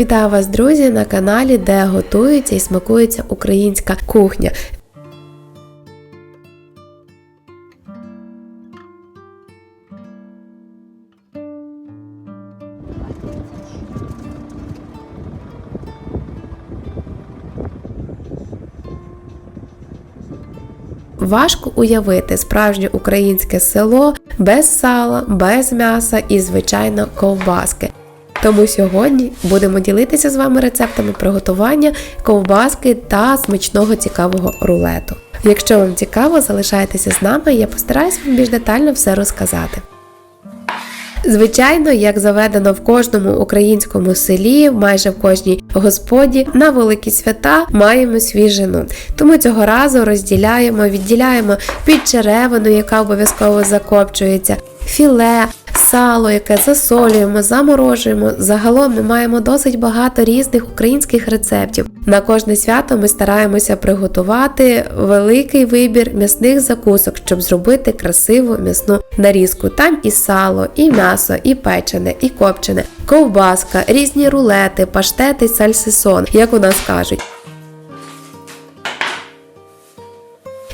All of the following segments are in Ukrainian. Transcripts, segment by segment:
Вітаю вас, друзі, на каналі, де готується і смакується українська кухня. Важко уявити справжнє українське село без сала, без м'яса і, звичайно, ковбаски. Тому сьогодні будемо ділитися з вами рецептами приготування ковбаски та смачного цікавого рулету. Якщо вам цікаво, залишайтеся з нами, я постараюсь вам більш детально все розказати. Звичайно, як заведено в кожному українському селі, майже в кожній господі, на великі свята маємо свіжину. Тому цього разу розділяємо, відділяємо підчеревину, яка обов'язково закопчується, філе, сало, яке засолюємо, заморожуємо. Загалом ми маємо досить багато різних українських рецептів. На кожне свято ми стараємося приготувати великий вибір м'ясних закусок, щоб зробити красиву м'ясну нарізку. Там і сало, і м'ясо, і печене, і копчене, ковбаска, різні рулети, паштети, сальсисон, як у нас кажуть.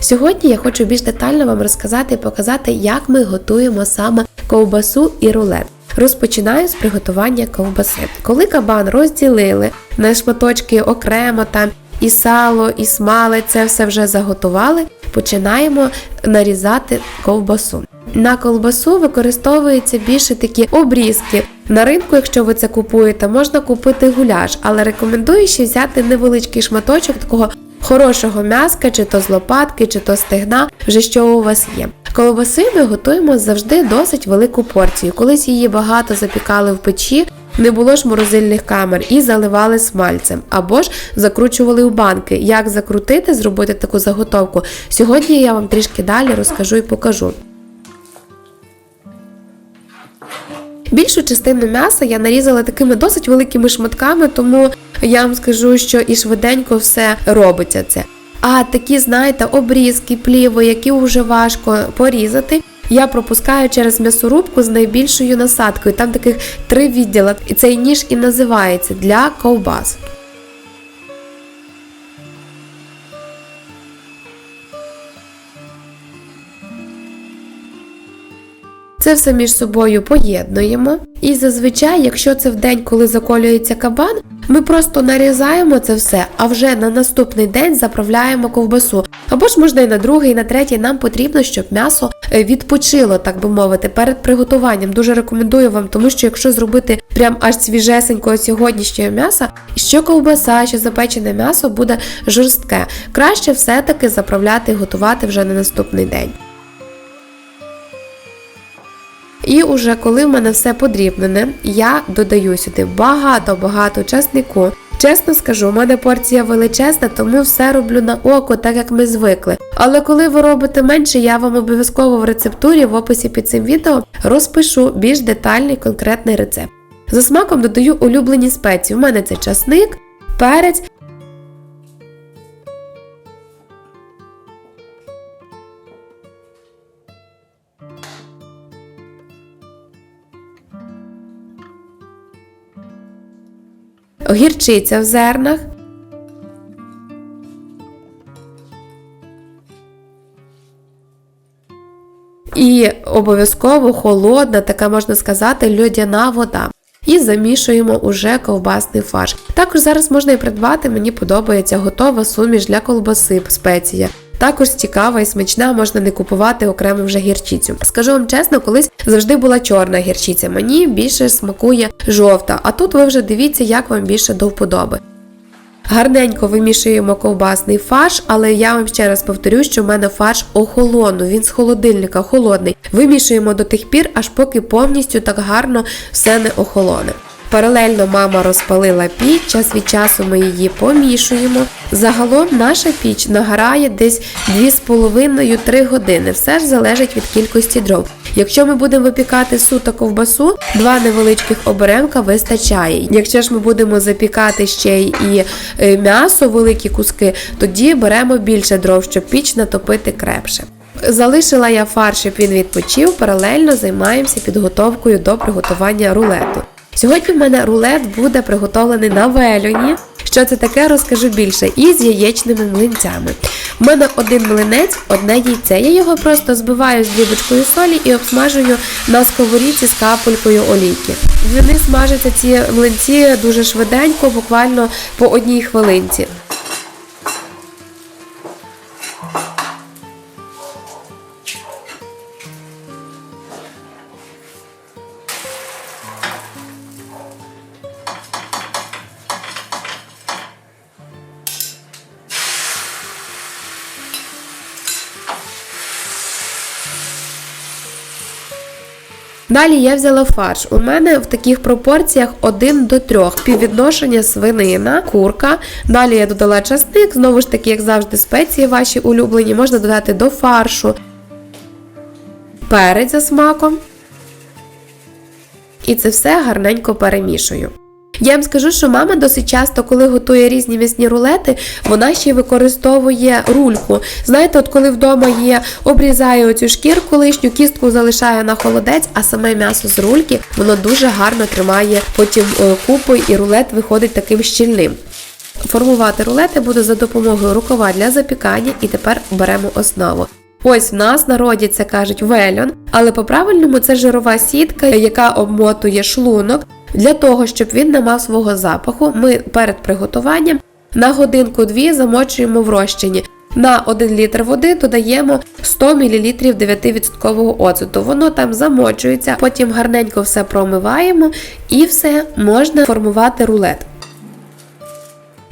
Сьогодні я хочу більш детально вам розказати і показати, як ми готуємо саме ковбасу і рулет. Розпочинаю з приготування ковбаси. Коли кабан розділили на шматочки окремо, там і сало, і смалець, це все вже заготували, починаємо нарізати ковбасу. На колбасу використовуються більше такі обрізки. На ринку, якщо ви це купуєте, можна купити гуляш, але рекомендую ще взяти невеличкий шматочок такого хорошого м'яска, чи то з лопатки, чи то стегна, вже що у вас є. Колбаси ми готуємо завжди досить велику порцію. Колись її багато запікали в печі. Не було ж морозильних камер і заливали смальцем, або ж закручували у банки. Як закрутити, зробити таку заготовку. Сьогодні я вам трішки далі розкажу і покажу. Більшу частину м'яса я нарізала такими досить великими шматками, тому я вам скажу, що і швиденько все робиться це. А такі, знаєте, обрізки, пліви, які вже важко порізати. Я пропускаю через м'ясорубку з найбільшою насадкою. Там таких три відділа. І цей ніж і називається для ковбас. Це все між собою поєднуємо. І зазвичай, якщо це в день, коли заколюється кабан, ми просто нарізаємо це все, а вже на наступний день заправляємо ковбасу. Або ж можна і на другий, і на третій. Нам потрібно, щоб м'ясо е, відпочило, так би мовити, перед приготуванням. Дуже рекомендую вам, тому що якщо зробити прям аж свіжесенького сьогоднішнього м'яса, що ковбаса, що запечене м'ясо буде жорстке. Краще все-таки заправляти і готувати вже на наступний день. І уже коли в мене все подрібнене, я додаю сюди багато-багато часнику. Чесно скажу, у мене порція величезна, тому все роблю на око, так як ми звикли. Але коли ви робите менше, я вам обов'язково в рецептурі в описі під цим відео розпишу більш детальний конкретний рецепт. За смаком додаю улюблені спеції. У мене це часник, перець. Гірчиця в зернах. І обов'язково холодна, така можна сказати, льодяна вода. І замішуємо уже ковбасний фарш. Також зараз можна і придбати, мені подобається готова суміш для колбаси спеція. Також цікава і смачна, можна не купувати окремо вже гірчицю. Скажу вам чесно, колись завжди була чорна гірчиця. Мені більше смакує жовта, а тут ви вже дивіться, як вам більше до вподоби. Гарненько вимішуємо ковбасний фарш, але я вам ще раз повторю, що в мене фарш охолонув, він з холодильника холодний. Вимішуємо до тих пір, аж поки повністю так гарно все не охолоне. Паралельно мама розпалила піч, час від часу ми її помішуємо. Загалом наша піч нагорає десь 2,5-3 години. Все ж залежить від кількості дров. Якщо ми будемо випікати суто ковбасу, два невеличких оберемка вистачає. Якщо ж ми будемо запікати ще і е, м'ясо, великі куски, тоді беремо більше дров, щоб піч натопити крепше. Залишила я фарш, щоб він відпочив, паралельно займаємося підготовкою до приготування рулету. Сьогодні в мене рулет буде приготовлений на вельоні. Що це таке, розкажу більше. І з яєчними млинцями. У мене один млинець, одне яйце. Я його просто збиваю з дрібочкою солі і обсмажую на сковорідці з капелькою олійки. Вони смажаться ці млинці дуже швиденько, буквально по одній хвилинці. Далі я взяла фарш. У мене в таких пропорціях 1 до 3. піввідношення свинина, курка. Далі я додала часник, знову ж таки, як завжди, спеції ваші улюблені, можна додати до фаршу, перець за смаком. І це все гарненько перемішую. Я вам скажу, що мама досить часто, коли готує різні м'ясні рулети, вона ще використовує рульку. Знаєте, от коли вдома є, обрізає оцю шкірку лишню, кістку залишає на холодець, а саме м'ясо з рульки, воно дуже гарно тримає потім е, купою і рулет виходить таким щільним. Формувати рулети буду за допомогою рукава для запікання і тепер беремо основу. Ось в нас це кажуть вельон, але по-правильному це жирова сітка, яка обмотує шлунок. Для того, щоб він не мав свого запаху, ми перед приготуванням на годинку-дві замочуємо в розчині. На 1 літр води додаємо 100 мл 9% оцету. Воно там замочується, потім гарненько все промиваємо і все можна формувати рулет.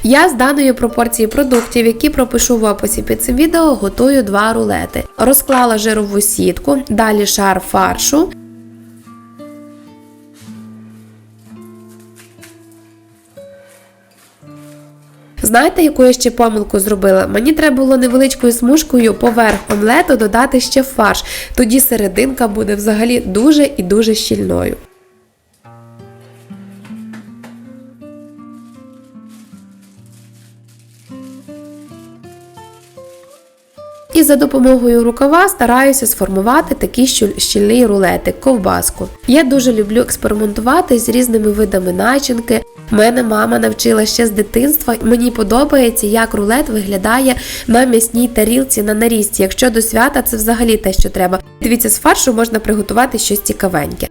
Я з даної пропорції продуктів, які пропишу в описі під цим відео, готую два рулети. Розклала жирову сітку, далі шар фаршу. Знаєте, яку я ще помилку зробила? Мені треба було невеличкою смужкою поверх омлету додати ще фарш. Тоді серединка буде взагалі дуже і дуже щільною. І за допомогою рукава стараюся сформувати такий щільний рулетик, ковбаску. Я дуже люблю експериментувати з різними видами начинки. Мене мама навчила ще з дитинства. Мені подобається, як рулет виглядає на м'ясній тарілці на нарізці. Якщо до свята це взагалі те, що треба. Дивіться, з фаршу можна приготувати щось цікавеньке.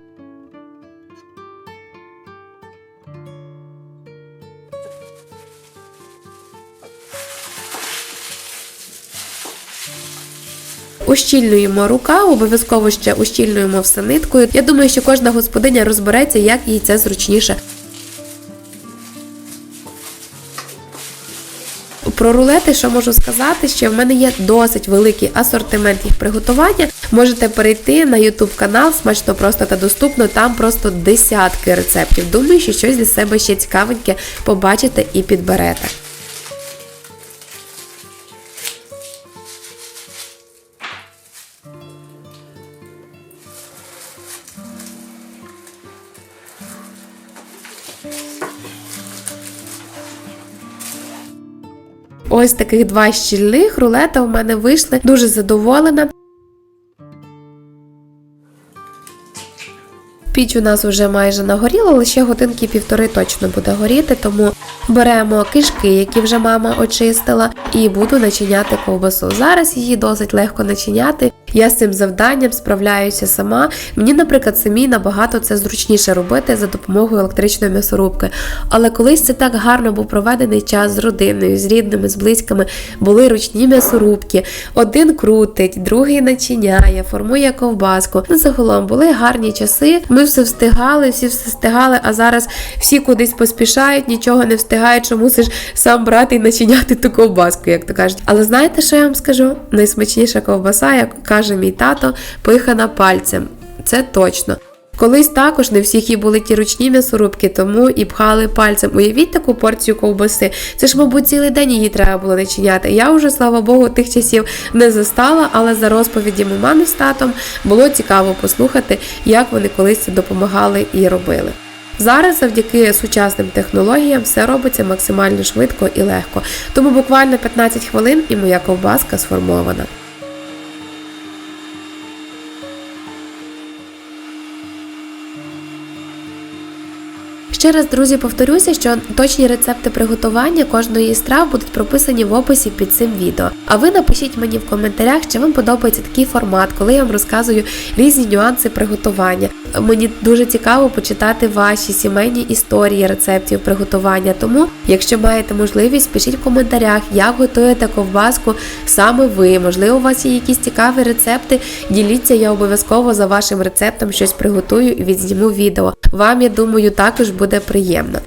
Ущільнюємо рука, обов'язково ще ущільнюємо все ниткою. Я думаю, що кожна господиня розбереться, як їй це зручніше. Про рулети, що можу сказати, що в мене є досить великий асортимент їх приготування. Можете перейти на YouTube канал смачно просто та доступно. Там просто десятки рецептів. Думаю, що щось для себе ще цікавеньке побачите і підберете. Ось таких два щільних рулета у мене вийшли. Дуже задоволена. Піч у нас вже майже нагоріла, лише годинки півтори точно буде горіти, тому беремо кишки, які вже мама очистила, і буду начиняти ковбасу. Зараз її досить легко начиняти. Я з цим завданням справляюся сама. Мені, наприклад, самі набагато це зручніше робити за допомогою електричної м'ясорубки. Але колись це так гарно був проведений час з родиною, з рідними, з близькими. Були ручні м'ясорубки. Один крутить, другий начиняє, формує ковбаску. Загалом були гарні часи. Ми все встигали, всі все встигали, а зараз всі кудись поспішають, нічого не встигають, що мусиш сам брати і начиняти ту ковбаску, як то кажуть. Але знаєте, що я вам скажу? Найсмачніша ковбаса, як каже мій тато, пихана пальцем. Це точно. Колись також не всіх і були ті ручні м'ясорубки, тому і пхали пальцем. Уявіть таку порцію ковбаси. Це ж, мабуть, цілий день її треба було начиняти. Я вже, слава Богу, тих часів не застала, але за розповідями мами з татом було цікаво послухати, як вони колись це допомагали і робили. Зараз завдяки сучасним технологіям все робиться максимально швидко і легко. Тому буквально 15 хвилин і моя ковбаска сформована. Ще раз, друзі, повторюся, що точні рецепти приготування кожної страв будуть прописані в описі під цим відео. А ви напишіть мені в коментарях, чи вам подобається такий формат, коли я вам розказую різні нюанси приготування. Мені дуже цікаво почитати ваші сімейні історії рецептів приготування. Тому, якщо маєте можливість, пишіть в коментарях, як готуєте ковбаску саме ви. Можливо, у вас є якісь цікаві рецепти. Діліться, я обов'язково за вашим рецептом щось приготую і відзніму відео. Вам, я думаю, також буде приємно.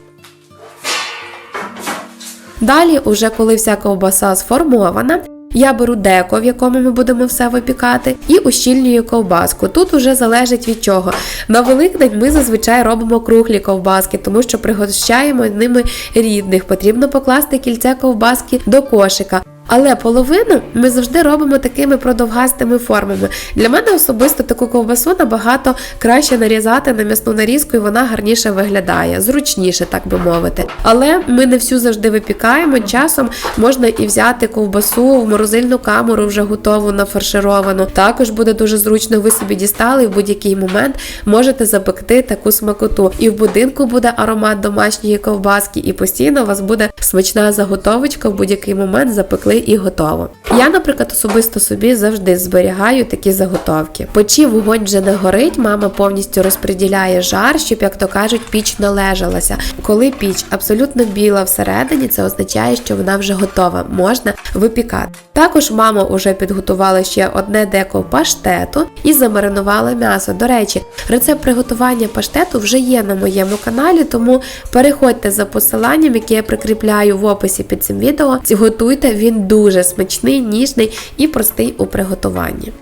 Далі, уже коли вся ковбаса сформована, я беру деко, в якому ми будемо все випікати, і ущільнюю ковбаску. Тут уже залежить від чого. На Великдень ми зазвичай робимо круглі ковбаски, тому що пригощаємо ними рідних. Потрібно покласти кільце ковбаски до кошика. Але половину ми завжди робимо такими продовгастими формами. Для мене особисто таку ковбасу набагато краще нарізати на м'ясну нарізку, і вона гарніше виглядає, зручніше, так би мовити. Але ми не всю завжди випікаємо. Часом можна і взяти ковбасу в морозильну камеру, вже готову нафаршировану. Також буде дуже зручно, ви собі дістали і в будь-який момент можете запекти таку смакоту. І в будинку буде аромат домашньої ковбаски, і постійно у вас буде смачна заготовочка в будь-який момент запекли і готово. Я, наприклад, особисто собі завжди зберігаю такі заготовки. Печі вогонь вже не горить, мама повністю розподіляє жар, щоб, як то кажуть, піч належалася. Коли піч абсолютно біла всередині, це означає, що вона вже готова, можна випікати. Також мама вже підготувала ще одне деко паштету і замаринувала м'ясо. До речі, рецепт приготування паштету вже є на моєму каналі, тому переходьте за посиланням, яке я прикріпляю в описі під цим відео. Готуйте, він дуже смачний, ніжний і простий у приготуванні.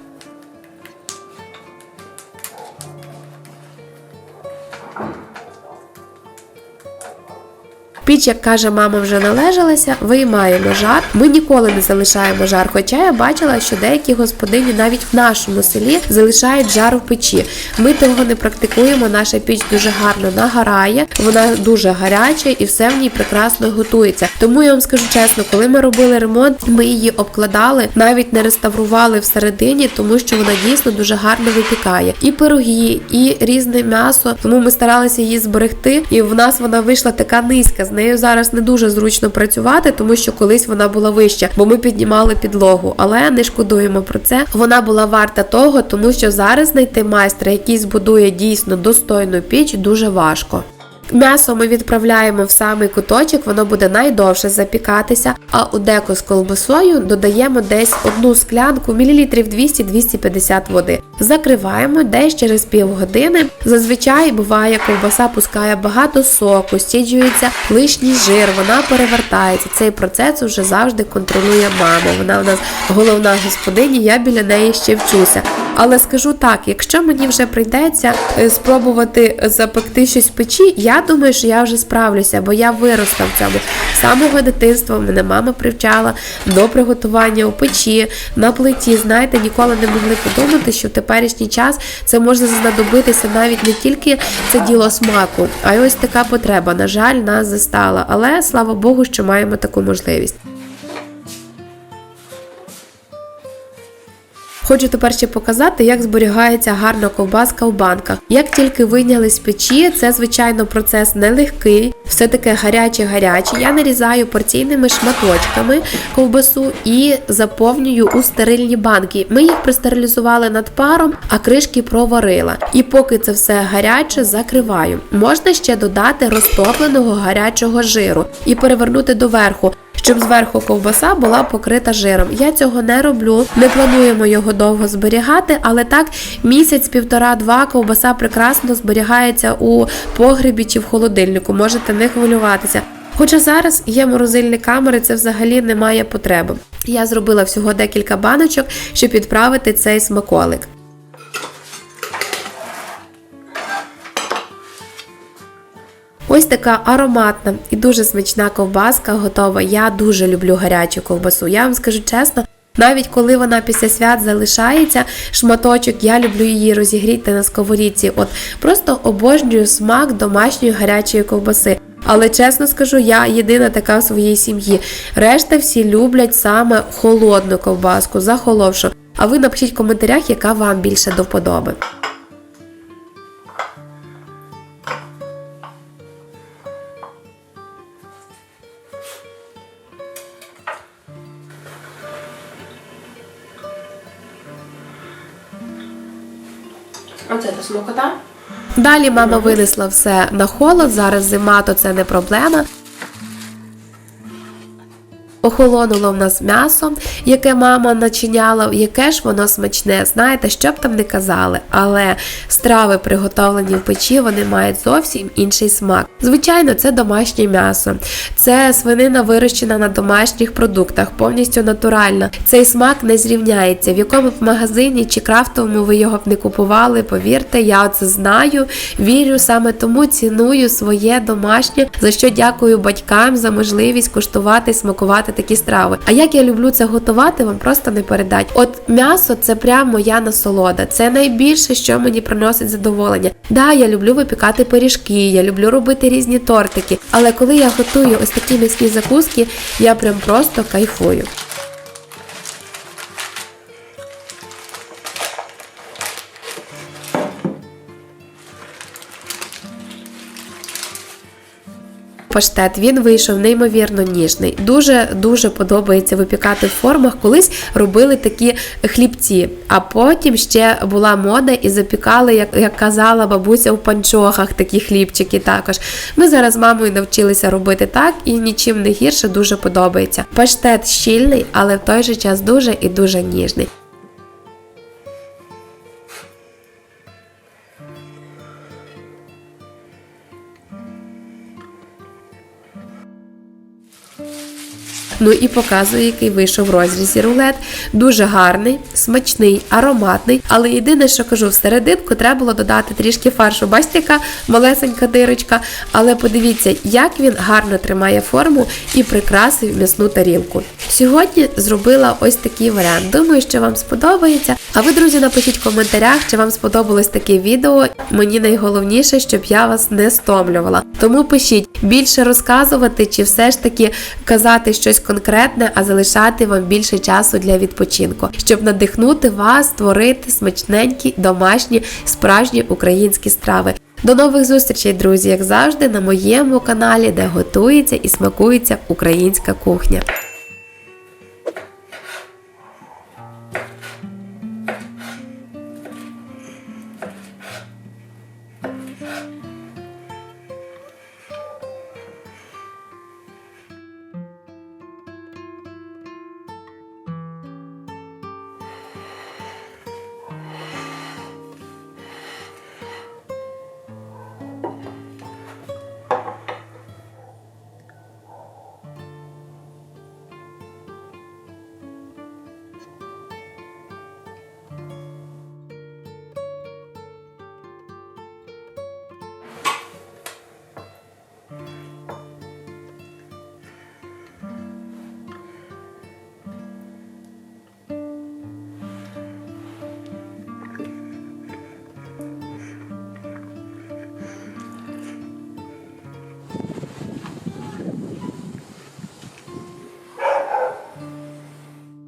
Піч, як каже мама, вже належалася, виймаємо жар. Ми ніколи не залишаємо жар. Хоча я бачила, що деякі господині навіть в нашому селі залишають жар в печі. Ми того не практикуємо. Наша піч дуже гарно нагорає, вона дуже гаряча і все в ній прекрасно готується. Тому я вам скажу чесно, коли ми робили ремонт, ми її обкладали, навіть не реставрували всередині, тому що вона дійсно дуже гарно випікає. І пироги, і різне м'ясо. Тому ми старалися її зберегти, і в нас вона вийшла така низька. Нею зараз не дуже зручно працювати, тому що колись вона була вища, бо ми піднімали підлогу. Але не шкодуємо про це. Вона була варта того, тому що зараз знайти майстра, який збудує дійсно достойну піч, дуже важко. М'ясо ми відправляємо в самий куточок, воно буде найдовше запікатися, а у деко з колбасою додаємо десь одну склянку мілілітрів 200-250 води. Закриваємо десь через півгодини. Зазвичай буває, ковбаса пускає багато соку, стіджується лишній жир, вона перевертається. Цей процес вже завжди контролює мама. Вона в нас головна господиня, я біля неї ще вчуся. Але скажу так, якщо мені вже прийдеться е, спробувати запекти щось в печі, я думаю, що я вже справлюся, бо я виросла в цьому. З самого дитинства мене мама привчала до приготування у печі, на плиті. Знаєте, ніколи не могли подумати, що в теперішній час це може знадобитися навіть не тільки це діло смаку, а й ось така потреба. На жаль, нас застала. Але слава Богу, що маємо таку можливість. Хочу тепер ще показати, як зберігається гарна ковбаска в банках. Як тільки вийняли з печі, це звичайно процес нелегкий, все таке гаряче-гаряче. Я нарізаю порційними шматочками ковбасу і заповнюю у стерильні банки. Ми їх простерилізували над паром, а кришки проварила. І поки це все гаряче, закриваю. Можна ще додати розтопленого гарячого жиру і перевернути доверху щоб зверху ковбаса була покрита жиром. Я цього не роблю, не плануємо його довго зберігати, але так місяць, півтора-два ковбаса прекрасно зберігається у погребі чи в холодильнику. Можете не хвилюватися. Хоча зараз є морозильні камери, це взагалі немає потреби. Я зробила всього декілька баночок, щоб відправити цей смаколик. Ось така ароматна і дуже смачна ковбаска готова. Я дуже люблю гарячу ковбасу. Я вам скажу чесно. Навіть коли вона після свят залишається, шматочок, я люблю її розігріти на сковорідці. От просто обожнюю смак домашньої гарячої ковбаси. Але чесно скажу, я єдина така в своїй сім'ї. Решта всі люблять саме холодну ковбаску, захоловшу. А ви напишіть в коментарях, яка вам більше до вподоби. Оце та смокота. Далі мама винесла все на холод. Зараз зима, то це не проблема. Охолонуло в нас м'ясо, яке мама начиняла, яке ж воно смачне. Знаєте, що б там не казали, але страви, приготовлені в печі, вони мають зовсім інший смак. Звичайно, це домашнє м'ясо, це свинина вирощена на домашніх продуктах, повністю натуральна. Цей смак не зрівняється. В якому б магазині чи крафтовому ви його б не купували, повірте, я це знаю, вірю саме тому ціную своє домашнє, за що дякую батькам за можливість куштувати, смакувати такі страви. А як я люблю це готувати, вам просто не передать. От м'ясо це прям моя насолода. Це найбільше, що мені приносить задоволення. Да, я люблю випікати пиріжки, я люблю робити різні тортики. Але коли я готую ось такі м'ясні закуски, я прям просто кайфую. Паштет він вийшов неймовірно ніжний. Дуже дуже подобається випікати в формах. Колись робили такі хлібці, а потім ще була мода і запікали, як, як казала бабуся, в панчохах такі хлібчики. Також ми зараз мамою навчилися робити так, і нічим не гірше дуже подобається. Паштет щільний, але в той же час дуже і дуже ніжний. Ну і показую, який вийшов в розрізі рулет. Дуже гарний, смачний, ароматний. Але єдине, що кажу, в серединку треба було додати трішки фаршу. Бачите, яка малесенька дирочка. Але подивіться, як він гарно тримає форму і прикрасив м'ясну тарілку. Сьогодні зробила ось такий варіант. Думаю, що вам сподобається. А ви, друзі, напишіть в коментарях, чи вам сподобалось таке відео. Мені найголовніше, щоб я вас не стомлювала. Тому пишіть більше розказувати, чи все ж таки казати щось конкретне, а залишати вам більше часу для відпочинку, щоб надихнути вас створити смачненькі, домашні, справжні українські страви. До нових зустрічей, друзі, як завжди, на моєму каналі, де готується і смакується українська кухня.